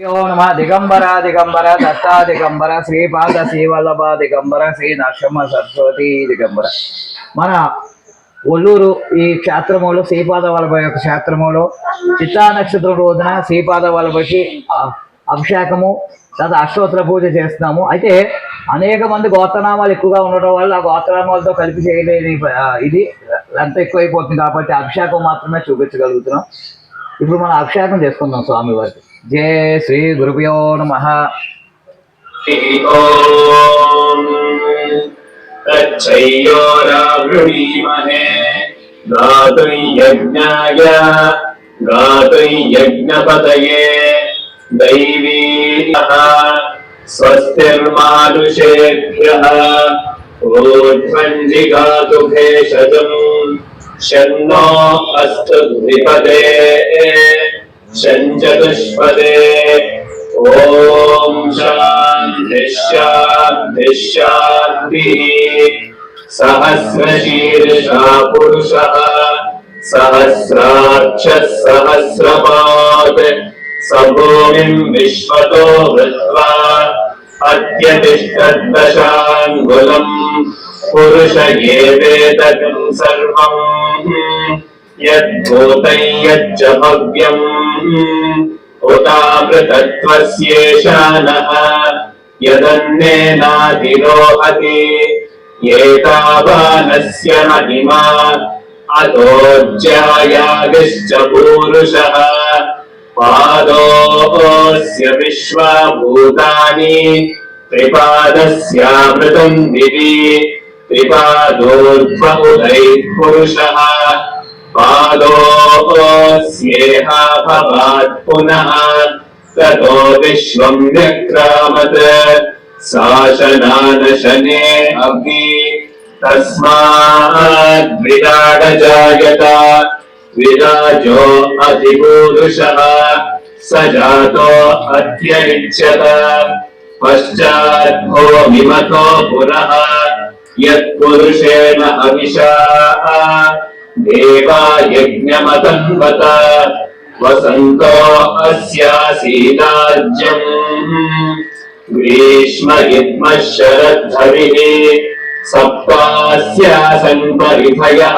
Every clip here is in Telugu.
ఓ నమ దిగంబర దిగంబర దత్తా దిగంబర శ్రీపాద శ్రీవల్లభ దిగంబర శ్రీ నరసింహ సరస్వతి దిగంబర. మన ఒల్లూరు ఈ క్షేత్రములో శ్రీపాద వల్లభ యొక్క క్షేత్రములో చిత్తా నక్షత్రం రోజున శ్రీపాద వల్లభకి అభిషేకము తర్వాత అష్టోత్తర పూజ చేస్తున్నాము. అయితే అనేక మంది గోత్రనామాలు ఎక్కువగా ఉండడం వల్ల ఆ గోత్రనామాలతో కలిపి చేయలేని ఇది ఎంత ఎక్కువైపోతుంది కాబట్టి అభిషేకం మాత్రమే చూపించగలుగుతున్నాం. ఇప్పుడు మనం అభిషేకం చేసుకుందాం స్వామి जय श्री गुरुभ्यो नमः। तच्छयोरावृणीमहे गातुं यज्ञाय दैवीः स्वस्तिर्मानुषेभ्यः। भेषजम् शन्नो अस्तु द्विपदे। शञ्चतुष्पदे ॐ शान्ति सहस्रशीर्षा पुरुषः सहस्राक्षः सहस्रपात् स भूमिम् विश्वतो वृत्वा अत्यतिष्ठद्दशाङ्गुलम् पुरुष एवेदकम् सर्वम्। यद्भूतं यच्च भव्यम् उतामृतत्वस्येषा नः यदन्नेनाधिरोहति एतावानस्य महिमा अतोज्यायादिश्च पूरुषः पादोऽस्य विश्वभूतानि त्रिपादस्यामृतम् दिवि त्रिपादोर्ध्व उदैः पुरुषः पादोऽस्येह भवात् पुनः ततो विश्वम् व्यक्रामत् शासनानशने अपि तस्माद्विराडजायत विराजो अधिपूरुषः स जातो अत्यरिच्यत पश्चात् भूमिमतो पुरः यत्पुरुषेण अविशा देवा यज्ञमतन्वत वसन्तो अस्यासीदाज्यम् ग्रीष्म इद्मः शरद्धरिः सप्तास्यासन् परिधयः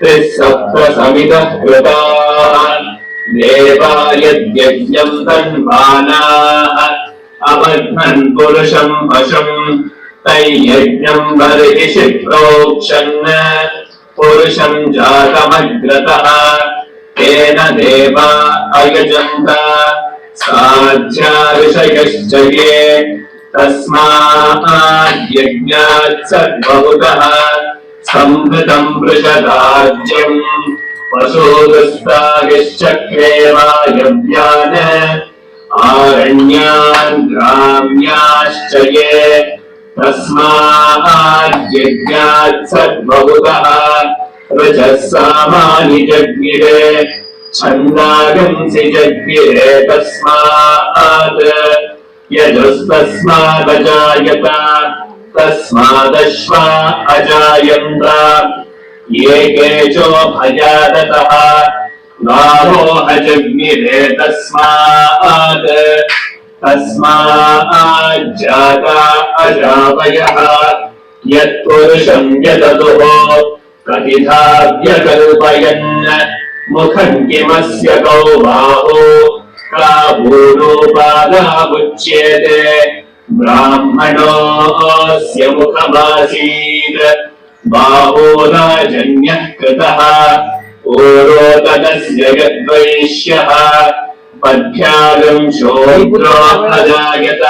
त्रिः सप्त समितः कृताः देवा यद्यज्ञम् तन्मानाः अबध्नन् पुरुषम् वशम् तैयज्ञम् बर्हिषि प्रोक्षन् पुरुषम् जातमग्रतः, तेन देवा अयजन्त। साध्या ऋषयश्च ये तस्माद्यज्ञात् सद्बहुतः संवृतम् वृषदाज्यम्। पशुदस्तागिश्चक्रे वायव्यान्, आरण्यान् ग्राम्याश्च ये तस्माद्यज्ञात् सद्बहुतः रजः सामानि जज्ञिरे छन्दागंसि जज्ञिरे तस्मात् यजस्तस्मादजायत तस्मादश्वा अजायन्त ये केचो भयादतः गावो अजज्ञिरे तस्मात् तस्माज्जाता अजावयः यत्पुरुषम् यततुः कथिता व्यकल्पयन् मुखम् किमस्य कौ बाहो का भूरोपादामुच्येते ब्राह्मणोऽस्य मुखमासीत् बाहो राजन्यः कृतः पूर्वोदकस्य यद्वैश्यः पद्भ्यागम् शोद्रो अजायत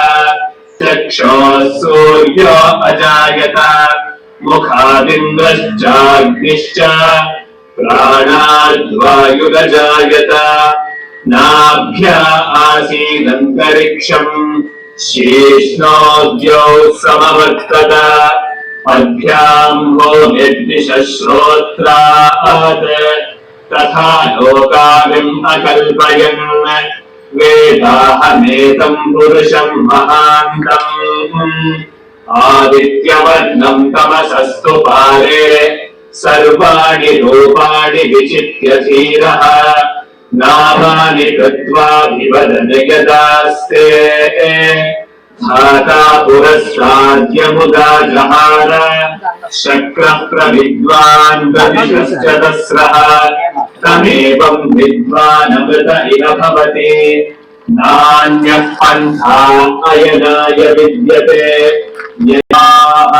चक्षोः सूर्यो अजायत मुखादिन्द्रश्चाग्निश्च प्राणाद्वायुरजायत नाभ्या आसीदन्तरिक्षम् शीष्णोद्यौ समवर्तत पद्भ्याम् भूमिर्दिशश्रोत्रात् तथा लोकाविम् अकल्पयन् वेदाहमेतम् पुरुषम् महान्तम्। आदित्यवर्णम् तमसस्तु पारे, सर्वाणि रूपाणि विचित्य धीरः। नामानि कृत्वाभिवदन यदास्ते। धाता पुरस्ताद्यमुदा जहार शक्रः प्रविद्वान् दधिश्च तस्रः तमेवं विद्वानमृत इह भवति। नान्यः पन्था अयनाय विद्यते। यदाः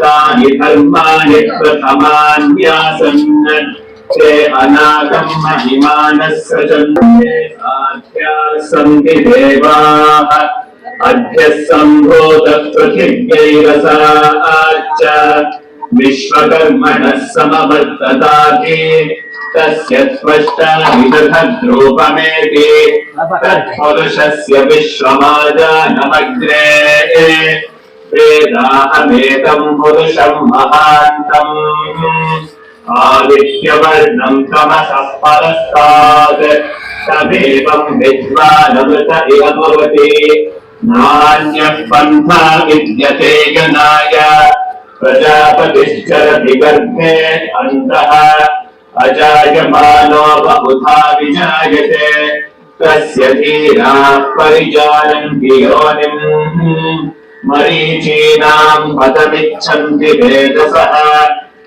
तानि धर्माणि प्रथमान्यासन् ते अनागं महिमानः सृजन्ते साध्याः सन्ति देवाः। अद्य सम्भूतः पृथिव्यैरसाच्च विश्वकर्मणः समवर्तताति तस्य त्वष्टाभिदधद्रूपमेति तत्पुरुषस्य विश्वमाजानमग्रे वेदाहमेतम् पुरुषम् महान्तम्। आदित्यवर्णम् तमसः परस्तात्। तमेवम् विद्वानमृत इह भवति। नान्यः पन्था विद्यते जनाय। प्रजापतिश्चरति गर्भे अन्तः अजायमानो बहुधा विजायते। तस्य धीराः परिजानन्ति योनिम्। मरीचीनाम् पदमिच्छन्ति वेदसः।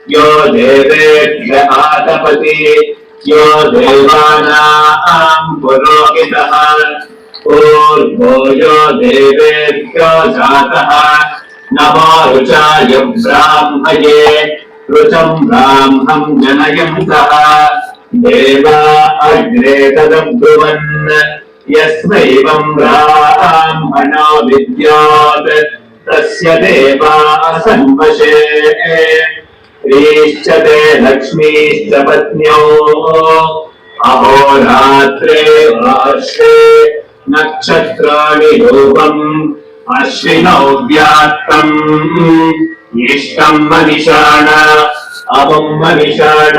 यो देवेभ्य आतपति यो देवानाम् पुरोहितः। ऊर्ध्वो यो देवेभ्यो जातः। नमो रुचाय ब्राह्मये ऋचम् ब्राह्मम् जनयन्तः। देवा अग्रे तदब्रुवन् यस्मैवम् ब्राह्मणो विद्यात्। तस्य देवा असन्वशे स्त्रीश्च ते लक्ष्मीश्च पत्न्यो। अहोरात्रे वार्षे नक्षत्राणि रूपम् अश्विनौ व्यात्तम् इष्टम् मनिषाण अमुम् मनिषाण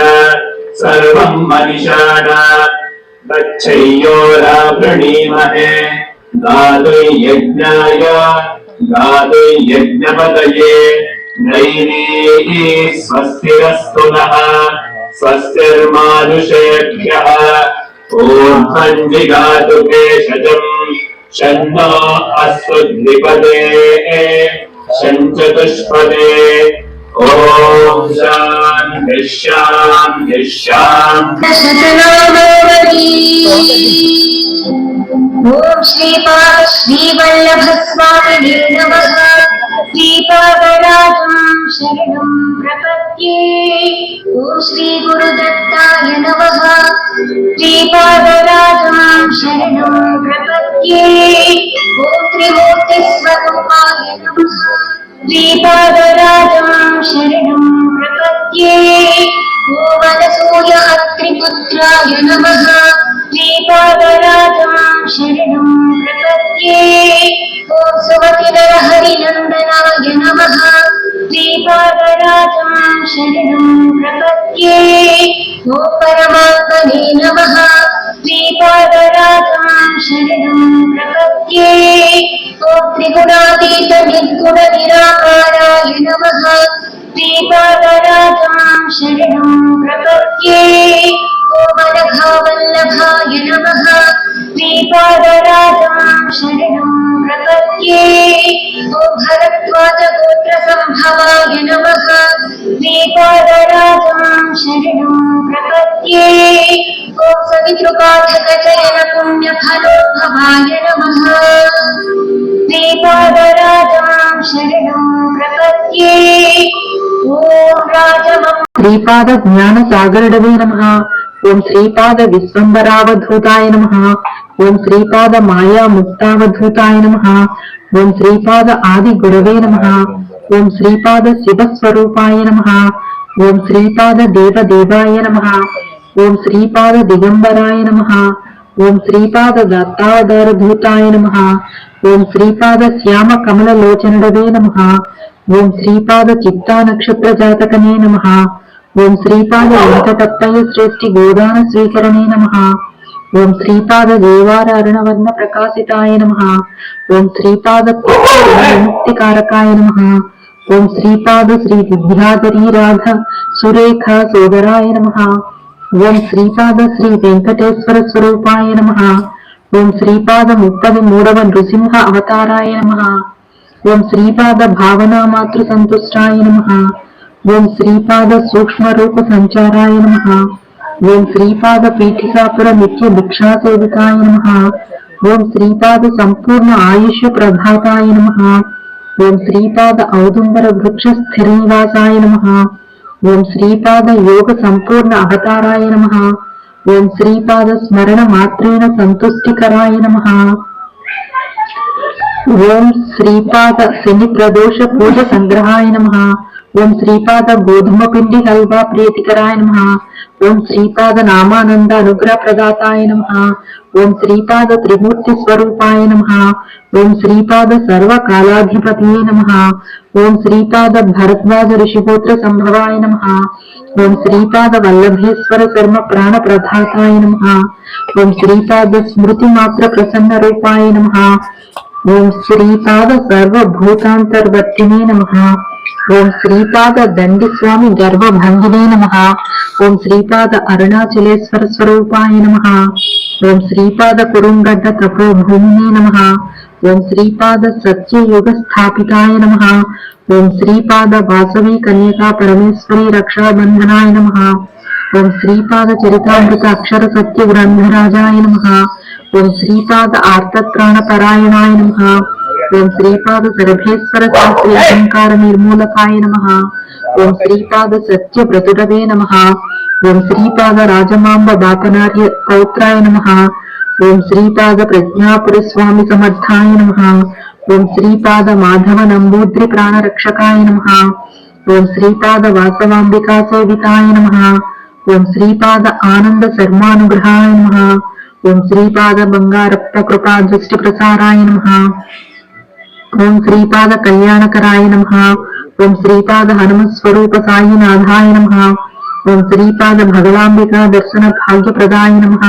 सर्वम् मनिषाण गच्छय्योरावृणीमहे गातुर्यज्ञाय गातुर्यज्ञपतये नैनीः स्वस्तिरस्तु नः स्वस्तिर्मानुषेभ्यः अश्वद्विपदे शञ्चतुष्पदे। ॐ शान्तिः शान्तिः शान्तिः। श्रीपाद श्रीवल्लभस्वामिने नमः శ్రీపాదరాజం శరణం ప్రపద్యే ఓ శ్రీ గురుదత్తాయ నమ శ్రీపాదరాజం శరణం ప్రపద్యే ఓ త్రిమూర్తి స్వరూపాయ నమ శ్రీపాదరాజం శరణం ప్రపద్యే ఓ వనసూయ అత్రిపుత్రాయ నమ శ్రీపాదరాజం శరణం ప్రపద్యే ఓ సుమతి నరహ सुमतिनरहरिनन्दनाय नमः श्रीपादराजं शरणं प्रपद्ये। ॐ परमात्मने नमः श्रीपादराजं शरणं प्रपद्ये। ॐ त्रिगुणातीत निर्गुण नमः श्रीपादराजं शरणं प्रपद्ये। ॐ मनघावल्लभाय नमः श्रीपादराजं శ్రీపాద జ్ఞాన సాగరుడవే నమ ఓం శ్రీపాద విశ్వంబరావధూతాయ నమ ఓం శ్రీపాద మాయా ముక్తావధూతాయ నమ ఓం శ్రీపాద ఆది గురవే నమ ఓం శ్రీపాద శివస్వరూపాయ నమ ఓం శ్రీపాద దేవదేవాయ నమ ఓం శ్రీపాద దిగంబరాయ నమ ఓం శ్రీపాద దత్తావతారభూతాయ నమ ఓం శ్రీపాద శ్యామ కమల లోచనుడవే నమ ఓం శ్రీపాద చిత్తా నక్షత్ర జాతకనే నమ ఓం శ్రీపాద వెంకటత్తయ శ్రేష్ఠి గోదాన స్వీకరణే నమ. ఓం శ్రీపాద దేవార అరుణవర్ణ ప్రకాశితాయ నమ. ఓం శ్రీపాద ముక్తికారకాయ నమ. ఓం శ్రీపాద శ్రీ విద్యాధరీ రాధ సురేఖ సోదరాయ నమ. ఓం శ్రీపాద శ్రీ వెంకటేశ్వర స్వరూపాయ నమ. ఓం శ్రీపాద ముప్పది మూడవ నృసింహ అవతారాయ నమ. ఓం శ్రీపాద భావనా మాతృ సంతుష్టాయ నమ. ఓం శ్రీపాద సూక్ష్మరూప సంచారాయ నమ. ఓం శ్రీపాద పీఠికాపుర నిత్య భిక్షా సేవికాయ నమ. ఓం శ్రీపాద సంపూర్ణ ఆయుష్ ప్రభాతాయ నమ. ఓం శ్రీపాద ఔదుంబర వృక్ష స్థిర నివాసాయ నమ. ఓం శ్రీపాద యోగ సంపూర్ణ అవతారాయ నమ. ఓం శ్రీపాద స్మరణ మాత్రేణ సంతుష్టికరాయ నమ. ఓం శ్రీపాద శని ప్రదోష పూజ సంగ్రహాయ నమ. ఓం శ్రీపాద గోధుమ పిండి హల్వా ప్రీతికరాయ నమ ఓం శ్రీపాద నామానంద అనుగ్రహ ప్రదాతాయ నమ ఓం శ్రీపాద త్రిమూర్తి స్వరూపాయ నమ ఓం శ్రీపాద సర్వకాలాధిపతియే నమ ఓం శ్రీపాద భరద్వాజ ఋషిగోత్ర సంభవాయ నమ ఓం శ్రీపాద వల్లభేశ్వర శర్మ ప్రాణ ప్రధాతాయ నమ ఓం శ్రీపాద స్మృతి మాత్ర ప్రసన్న రూపాయ నమ ఓం శ్రీపాద సర్వభూతాంతర్వర్తినే నమ ఓం శ్రీపాద దండి స్వామి గర్భభంగినే నమ. ఓం శ్రీపాద అరుణాచలేశ్వర స్వరూపాయ నమ. ఓం శ్రీపాద కురుంగడ్డ తపోభూమినే నమ. ఓం శ్రీపాద సత్యయుగ స్థాపితాయ నమ. ఓం శ్రీపాద వాసవి కన్యకా పరమేశ్వరి రక్షాబంధనాయ నమ. ఓం శ్రీపాద చరితామృత అక్షర సత్య గ్రంథరాజాయ నమ. ఓం శ్రీపాద ఆర్తత్రాణ పరాయణాయ నమ. ఓం శ్రీపాద సర్వేశ్వర శాస్త్రి అహంకార నిర్మూలకాయ నమ ఓం శ్రీపాద సత్య ప్రతురవే నమ ఓం శ్రీపాద రాజమాంబ బాపనార్య పౌత్రాయ నమ ఓం శ్రీపాద ప్రజ్ఞాపురి స్వామి సమర్థాయ నమ ఓం శ్రీపాద మాధవ నంబూద్రి ప్రాణరక్షకాయ నమ ఓం శ్రీపాద వాసవాంబికా సేవితాయ నమ ఓం శ్రీపాద ఆనంద శర్మానుగ్రహాయ నమ ఓం శ్రీపాద బంగారప్త కృపా దృష్టి ప్రసారాయ నమ ఓం శ్రీపాద కళ్యాణకరాయ నమ. ఓం శ్రీపాద హనుమస్వరూప సాయి నాథాయ నమ. ఓం శ్రీపాద భగవాంబికా దర్శన భాగ్యప్రదాయ నమ.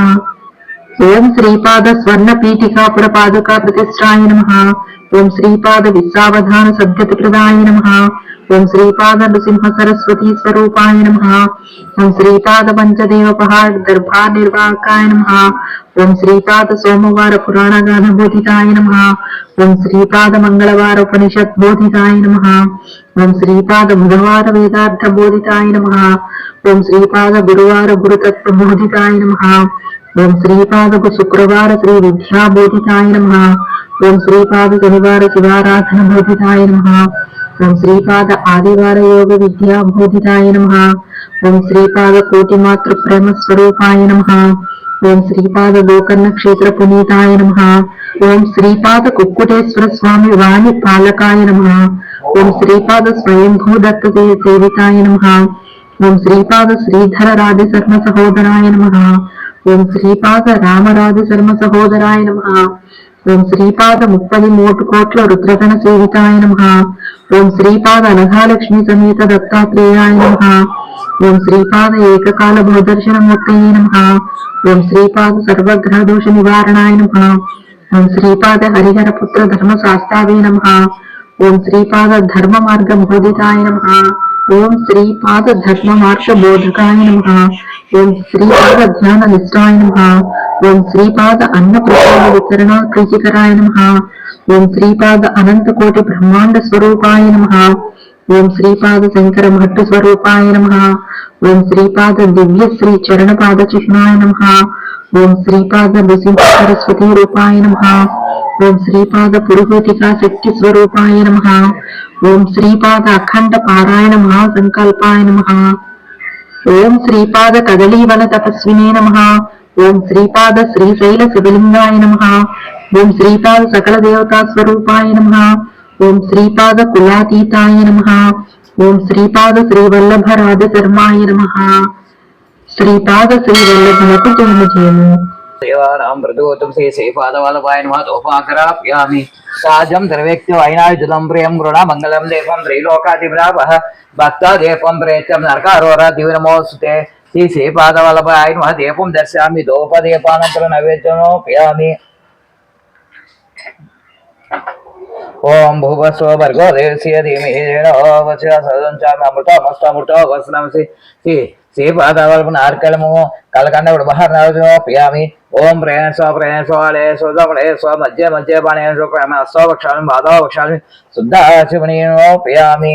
ఓం శ్రీపాద స్వర్ణ పీఠికాపుర పాదుకా ప్రతిష్టాయ నమ. ఓం శ్రీపాద విశ్వావధాన సద్గతి ప్రదాయ నమ. ఓం శ్రీపాద నృసింహ సరస్వతీ స్వరూపాయ నమ. ఓం శ్రీపాద పంచదేవ పహాడ్ దర్బార్ నిర్వాహకాయ నమ. ఓం శ్రీపాద సోమవార పురాణ గాన బోధితాయ నమ. ఓం శ్రీపాద మంగళవార ఉపనిషత్ బోధితాయ నమ. ఓం శ్రీపాద బుధవార వేదార్థ బోధితాయ నమ. ఓం శ్రీపాద గురువార గురుతత్వ బోధితాయ నమ. ఓం శ్రీపాద శుక్రవార శ్రీ విద్యా బోధితాయ నమ. ఓం శ్రీపాద శనివార శివారాధన బోధితాయ నమ. ఓం శ్రీపాద ఆదివార యోగ విద్యా బోధితాయ నమ. ఓం శ్రీపాద కోటి మాతృ ప్రేమ స్వరూపాయ నమ. ఓం శ్రీపాద లోకన్న క్షేత్ర పునీతాయ నమ. ఓం శ్రీపాద కుక్కుటేశ్వర స్వామి వాణి పాలకాయ నమ. ఓం శ్రీపాద స్వయంభూ దత్త సేవితాయ నమ. ఓం శ్రీపాద శ్రీధర రాజ శర్మ సహోదరాయ నమ. ఓం శ్రీపాద రామరాజ శర్మ సహోదరాయ నమ. ఓం శ్రీపాద ముప్పది మూటు కోట్ల రుద్రగణ సేవితాయ నమ. ఓం శ్రీపాద అనఘాలక్ష్మి సమేత దత్తాత్రేయాయ నమ. ఓం శ్రీపాద ఏకకాల భూదర్శన మూర్తయే నమ. ఓం శ్రీపాద సర్వగ్రహ దోష నివారణాయ నమ. ఓం శ్రీపాద హరిహర పుత్ర ధర్మ శాస్త్రావే నమ. ఓం శ్రీపాద ధర్మ మార్గ బోధితాయ నమ. ఓం శ్రీపాద ధర్మ మార్గ బోధకాయ నమ. ఓం శ్రీపాద ధ్యాన నిష్టాయ నమ. ఓం శ్రీపాద అన్న ప్రసాద వితరణ ప్రీతికరాయ నమ. ఓం శ్రీపాద అనంత కోటి బ్రహ్మాండ స్వరూపాయ నమ. ఓం శ్రీపాద శంకర భట్టు స్వరూపాయ నమ. ఓం శ్రీపాద దివ్య శ్రీ చరణ పాద చిహ్నాయ నమ. ఓం శ్రీపాద నృసింహ సరస్వతి రూపాయ నమ. ఓం శ్రీపాద పురుహూతికా శక్తి స్వరూపాయ నమ. ఓం శ్రీపాద అఖండ పారాయణ మహాసంకల్పాయ నమ. ఓం శ్రీపాద కదలీవన తపస్వినే నమ. ఓం శ్రీపాద శ్రీశైల శివలింగాయ నమ. ఓం శ్రీపాద సకల దేవతా స్వరూపాయ నమ. ఓం శ్రీపాద కులాతీతాయ నమ. ఓం శ్రీపాద శ్రీవల్లభ రాజ శర్మాయ నమ. శ్రీపాద శ్రీవల్లభులకు జన్మ జయము. देवानां मृदुगोतं श्री श्रीपादवल्लभाय नमः तोपाकराप्यामि साजं सर्वेक्तिवायिनाय जुलं प्रियं गृणा मङ्गलं देवं त्रैलोकादिभ्रावः भक्तादेवं प्रेत्यं नरकारोरा दिविनमोऽस्तुते श्री श्रीपादवल्लभाय नमः देवं दर्शयामि दोपदेपानन्तरं नैवेद्यमोपयामि ओम भूवस्व भर्गो देवस्य धीमहि नो वचः सदं चामृतमस्तमृतो वसनं श्री శ్రీ శ్రీపాదవల్పు నార్కలము కలకండ ఉడబహర్ణో పియామి ఓం ప్రేణస్వ ప్రేణస్వ స్వ ప్రేణస్వ మధ్య మధ్య పాణేశ్వ ప్రేమ అస్వపక్షామి మాధవపక్షామి శుద్ధ శివనీనో పియామి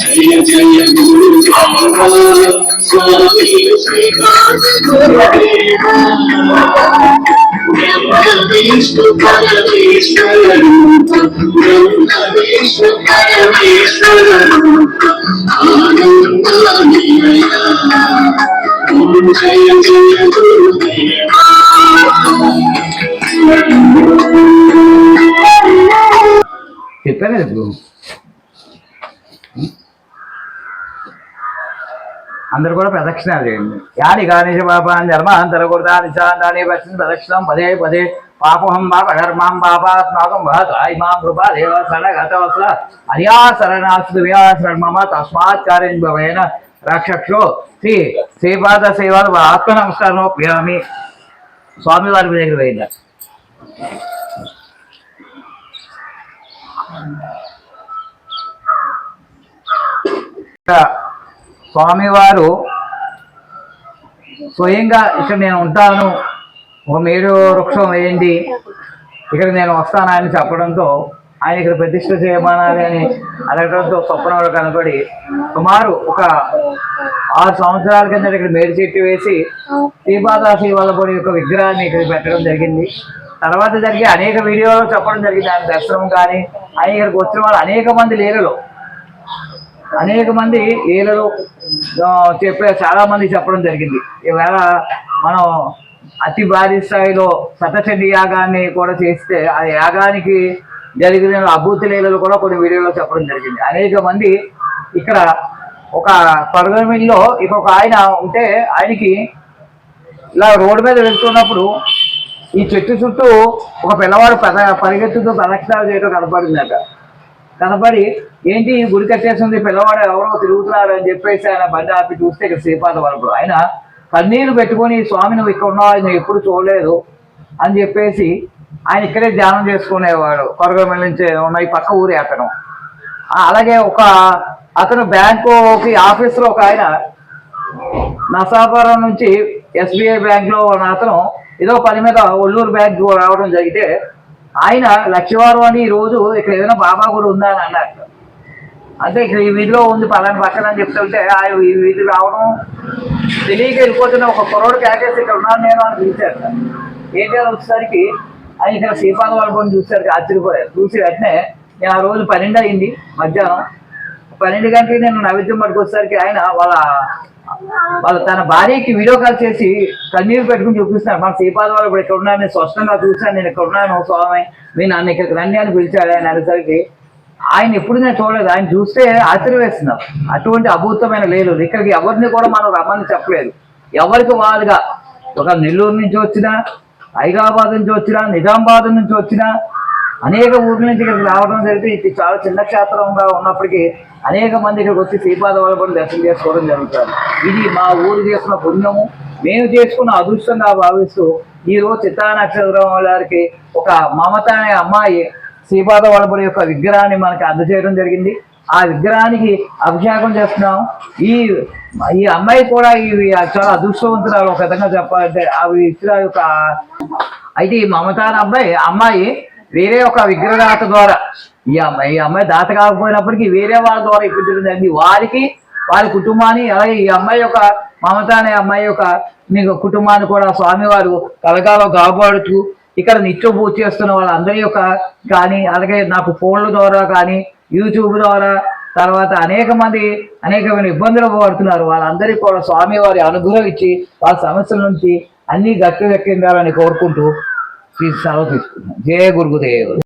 జయ జయ గురుదేవా స్వామి విష్ణు పరమేశ్వర బ్రహ్మ విష్ణు పరమేశ్వర ఆనందమయ ఓం జయ జయ గురుదేవా చెప్పాను ఇప్పుడు అందరు కూడా ప్రదక్షిణాలు చేయండి. యాని కానిష పాపాన్ని ధర్మాంతర కుర్తాని నిశాంతాన్ని పశ్చిమ ప్రదక్షిణం పదే పదే పాపహం పాప ధర్మాం పాపాత్మాకం వహతాయి కృపా దేవ సడగతవస్ల అర్యా శరణాస్తు వ్యాసరణ మమ తస్మాత్ కార్యం భవేన రక్షక్షో. శ్రీ శ్రీపాద సేవలు ఆత్మ నమస్కారం ప్రియామి స్వామివారి దగ్గర పోయిందా? Yeah. స్వామివారు స్వయంగా ఇక్కడ నేను ఉంటాను. ఒక మేరు వృక్షం వేయండి. ఇక్కడ నేను వస్తానని చెప్పడంతో ఆయన ఇక్కడ ప్రతిష్ట చేయమనాలి అని అడగడంతో స్వప్నంలో కనపడి సుమారు ఒక ఆరు సంవత్సరాల కింద ఇక్కడ మేడి చెట్టు వేసి శ్రీపాదాశ్రీ వల్లపూడి యొక్క విగ్రహాన్ని ఇక్కడ పెట్టడం జరిగింది. తర్వాత జరిగే అనేక వీడియోలు చెప్పడం జరిగింది. ఆయన దర్శనం కానీ ఆయన ఇక్కడికి వచ్చిన వాళ్ళు అనేక మంది లీలలో. అనేక మంది లీలలు చెప్పే చాలా మంది చెప్పడం జరిగింది. ఈవేళ మనం అతి భారీ స్థాయిలో సతచండి యాగాన్ని కూడా చేస్తే ఆ యాగానికి జరిగిన అభూతి లీలలు కూడా కొన్ని వీడియోలో చెప్పడం జరిగింది. అనేక మంది ఇక్కడ ఒక పరగమిల్లో ఇంకొక ఆయన ఉంటే ఆయనకి ఇలా రోడ్డు మీద వెళ్తున్నప్పుడు ఈ చెట్టు చుట్టూ ఒక పిల్లవాడు పద పరిగెత్తుతూ ప్రదక్షిణాలు చేయడం కనపడిందట. కనపడి ఏంటి గుడి కట్టేసింది? పిల్లవాడు ఎవరో తిరుగుతున్నారు అని చెప్పేసి ఆయన బండి ఆపి చూస్తే ఇక్కడ శ్రీపాద వరపుడు ఆయన కన్నీరు పెట్టుకొని స్వామి నువ్వు ఇక్కడ ఉన్నావు? నేను ఎప్పుడు చూడలేదు అని చెప్పేసి ఆయన ఇక్కడే ధ్యానం చేసుకునేవాడు. కొరగమల నుంచి ఉన్న ఈ పక్క ఊరి అతను. అలాగే ఒక అతను బ్యాంకుకి ఆఫీస్లో ఒక ఆయన నసాపురం నుంచి ఎస్బీఐ బ్యాంక్లో ఉన్న అతను ఏదో పని మీద ఒల్లూరు బ్యాంక్ రావడం జరిగితే ఆయన లక్షవారం అని ఈ రోజు ఇక్కడ ఏదైనా బాబా కూడా ఉందా అని అన్నారు. అంటే ఇక్కడ ఈ వీధిలో ఉంది పలాని పక్కన అని చెప్తుంటే ఆయన ఈ వీధి రావడం తెలియక వెళ్ళిపోతున్న ఒక కుర్రోడు క్యాకేసి ఇక్కడ ఉన్నాను నేను అని పిలిచారు. ఏంటి అని వచ్చేసరికి ఆయన ఇక్కడ శ్రీపాద వాళ్ళని చూసేసరికి ఆశ్చర్యపోయారు. చూసి వెంటనే నేను ఆ రోజు పన్నెండు అయింది మధ్యాహ్నం. పన్నెండు గంటలకి నేను నైవేద్యం పట్టుకొచ్చేసరికి ఆయన వాళ్ళ వాళ్ళు తన భార్యకి వీడియో కాల్ చేసి కన్నీరు పెట్టుకుని చూపిస్తున్నారు. మన శ్రీపాద వాళ్ళు ఇప్పుడు ఇక్కడ ఉన్నాను స్పష్టంగా చూశాను. నేను ఇక్కడ ఉన్నాను? స్వామి మీ నన్ను ఇక్కడికి రండి అని పిలిచాడు ఆయన అనేసరికి ఆయన ఎప్పుడు నేను చూడలేదు. ఆయన చూస్తే ఆశ్చర్య వేస్తున్నారు అటువంటి అభూతమైన లేదు ఇక్కడికి ఎవరిని కూడా మనం రమ్మని చెప్పలేదు. ఎవరికి వాళ్ళుగా ఒక నెల్లూరు నుంచి వచ్చినా హైదరాబాద్ నుంచి వచ్చినా నిజామాబాద్ నుంచి వచ్చినా అనేక ఊర్ల నుంచి ఇక్కడికి రావడం జరిగితే ఇది చాలా చిన్న క్షేత్రంగా ఉన్నప్పటికీ అనేక మంది ఇక్కడికి వచ్చి శ్రీపాద వల్లభని దర్శనం చేసుకోవడం జరుగుతుంది. ఇది మా ఊరు చేసుకున్న పుణ్యము. మేము చేసుకున్న అదృష్టంగా భావిస్తూ ఈ రోజు చిత్తా నక్షత్రం వారికి ఒక మమత అనే అమ్మాయి శ్రీపాద వాళ్ళ యొక్క విగ్రహాన్ని మనకి అందజేయడం జరిగింది. ఆ విగ్రహానికి అభిషేకం చేస్తున్నాం. ఈ ఈ అమ్మాయి కూడా ఇవి చాలా అదృష్టవంతురాలు ఒక విధంగా చెప్పాలంటే అవి ఇచ్చిన యొక్క అయితే ఈ మమత అబ్బాయి అమ్మాయి వేరే ఒక విగ్రహదాత ద్వారా. ఈ అమ్మాయి ఈ అమ్మాయి దాత కాకపోయినప్పటికీ వేరే వాళ్ళ ద్వారా ఇప్పించడం వారికి వారి కుటుంబాన్ని అలాగే ఈ అమ్మాయి యొక్క మమత అనే అమ్మాయి యొక్క మీకు కుటుంబాన్ని కూడా స్వామివారు కలగాలో కాపాడుతూ ఇక్కడ నిత్య పూజ చేస్తున్న వాళ్ళందరి యొక్క కానీ అలాగే నాకు ఫోన్ల ద్వారా కానీ యూట్యూబ్ ద్వారా తర్వాత అనేక మంది అనేకమైన ఇబ్బందులు పడుతున్నారు. వాళ్ళందరికీ కూడా స్వామివారి అనుగ్రహం ఇచ్చి వాళ్ళ సమస్యల నుంచి అన్ని గట్టి దక్కిందాలని కోరుకుంటూ श्री सावत जय गुरुदेव